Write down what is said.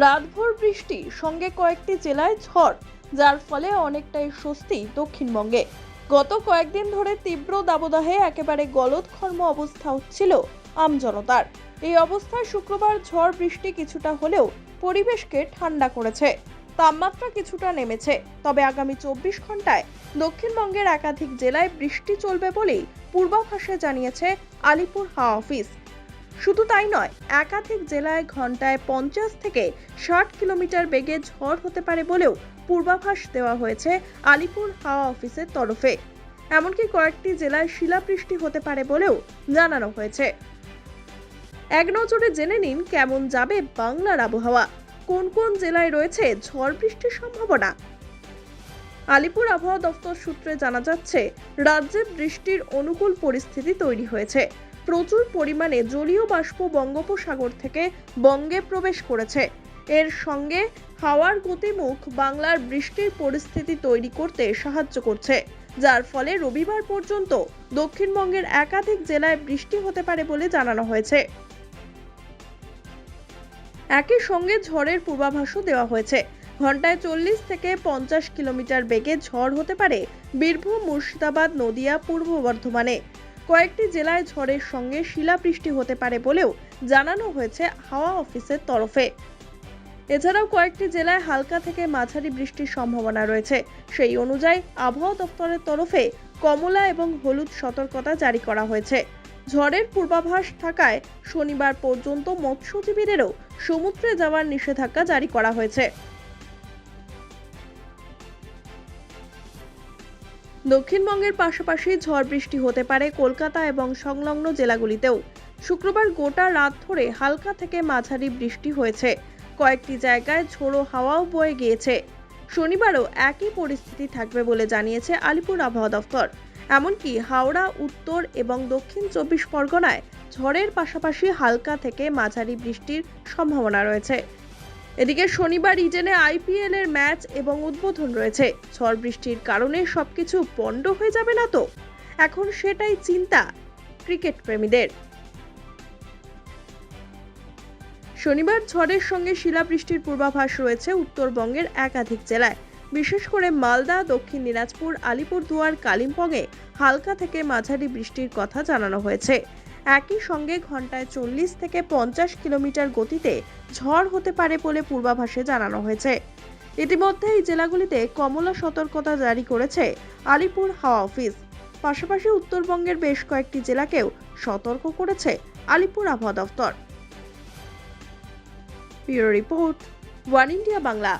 রাতভর বৃষ্টি, সঙ্গে কয়েকটি জেলায় ঝড়, যার ফলে অনেকটাই স্বস্তি দক্ষিণবঙ্গে। গত কয়েকদিন ধরে তীব্র দাবদাহে একেবারে গলদঘর্ম অবস্থা হচ্ছিল আমজনতার এই অবস্থায় শুক্রবার ঝড় বৃষ্টি কিছুটা হলেও পরিবেশকে ঠান্ডা করেছে। তাপমাত্রা কিছুটা নেমেছে। তবে আগামী চব্বিশ ঘন্টায় দক্ষিণবঙ্গের একাধিক জেলায় বৃষ্টি চলবে বলেই পূর্বাভাসে জানিয়েছে আলিপুর হাওয়া অফিস। শুধু তাই নয়, একাধিক জেলায় ঘন্টায় পঞ্চাশ থেকে ষাট কিলোমিটার বেগে ঝড় হতে পারে বলেও পূর্বাভাস দেওয়া হয়েছে আলিপুর হাওয়া অফিসের তরফে। এমনকি কয়েকটি জেলায় শিলাবৃষ্টি হতে পারে বলেও জানানো হয়েছে। এক নজরে জেনে নিন কেমন যাবে বাংলার আবহাওয়া। কোন কোন জেলায় রয়েছে ঝড় বৃষ্টির সম্ভাবনা? আলিপুর আবহাওয়া দফতর সূত্রে জানা যাচ্ছে, রাজ্যে বৃষ্টির অনুকূল পরিস্থিতি তৈরি হয়েছে। প্রচুর পরিমাণে জলীয় বাষ্প বঙ্গোপসাগর থেকে বঙ্গে প্রবেশ করেছে। এর সঙ্গে হাওয়ার গতিমুখ বাংলার বৃষ্টির পরিস্থিতি তৈরি করতে সাহায্য করছে, যার ফলে রবিবার পর্যন্ত দক্ষিণবঙ্গের একাধিক জেলায় বৃষ্টি হতে পারে বলে জানানো হয়েছে। একই সঙ্গে ঝড়ের পূর্বাভাসও দেওয়া হয়েছে। ঘন্টায় চল্লিশ থেকে পঞ্চাশ কিলোমিটার বেগে ঝড় হতে পারে বীরভূম মুর্শিদাবাদ, নদিয়া, পূর্ব বর্ধমানে। কয়েকটি জেলায় ঝড়ের সঙ্গে শিলাবৃষ্টি হতে পারে বলেও জানানো হয়েছে হাওয়া অফিসের তরফে। এছাড়াও কয়েকটি জেলায় হালকা থেকে মাঝারি বৃষ্টির সম্ভাবনা রয়েছে। সেই অনুযায়ী আবহাওয়া দপ্তরের তরফে কমলা এবং হলুদ সতর্কতা জারি করা হয়েছে। ঝড়ের পূর্বাভাস থাকায় শনিবার পর্যন্ত মৎস্যজীবীদেরও সমুদ্রে যাওয়ার নিষেধাজ্ঞা জারি করা হয়েছে। দক্ষিণবঙ্গের পাশাপাশি ঝড় বৃষ্টি হতে পারে কলকাতা এবং সংলগ্ন জেলাগুলিতেও। শুক্রবার গোটা রাত ধরে হালকা থেকে মাঝারি বৃষ্টি হয়েছে। কয়েকটি জায়গায় ঝোড়ো হাওয়াও বয়ে গিয়েছে। শনিবারও একই পরিস্থিতি থাকবে বলে জানিয়েছে আলিপুর আবহাওয়া দফতর। এমনকি হাওড়া, উত্তর এবং দক্ষিণ চব্বিশ পরগনায় ঝড়ের পাশাপাশি হালকা থেকে মাঝারি বৃষ্টির সম্ভাবনা রয়েছে। এদিকে শনিবার ইডেনে আইপিএল এর ম্যাচ এবং উদ্বোধন রয়েছে। ঝড় বৃষ্টির কারণে সবকিছু পণ্ড হয়ে যাবে না তো? এখন সেটাই চিন্তা ক্রিকেট প্রেমীদের। শনিবার ঝড়ের সঙ্গে শিলাবৃষ্টির পূর্বাভাস রয়েছে উত্তরবঙ্গের একাধিক জেলায়। বিশেষ করে মালদা, দক্ষিণ দিনাজপুর, আলিপুরদুয়ার, কালিম্পংয়ে হালকা থেকে মাঝারি বৃষ্টির কথা জানানো হয়েছে। একই সঙ্গে ঘন্টায় চল্লিশ থেকে পঞ্চাশ কিলোমিটার গতিতে ঝড় হতে পারে বলে পূর্বাভাসে জানানো হয়েছে। ইতিমধ্যে এই জেলাগুলিতে কমলা সতর্কতা জারি করেছে আলিপুর হাওয়া অফিস। পাশাপাশি উত্তরবঙ্গের বেশ কয়েকটি জেলাকেও সতর্ক করেছে আলিপুর আবহাওয়া দফতর রিপোর্ট, ওয়ান ইন্ডিয়া বাংলা।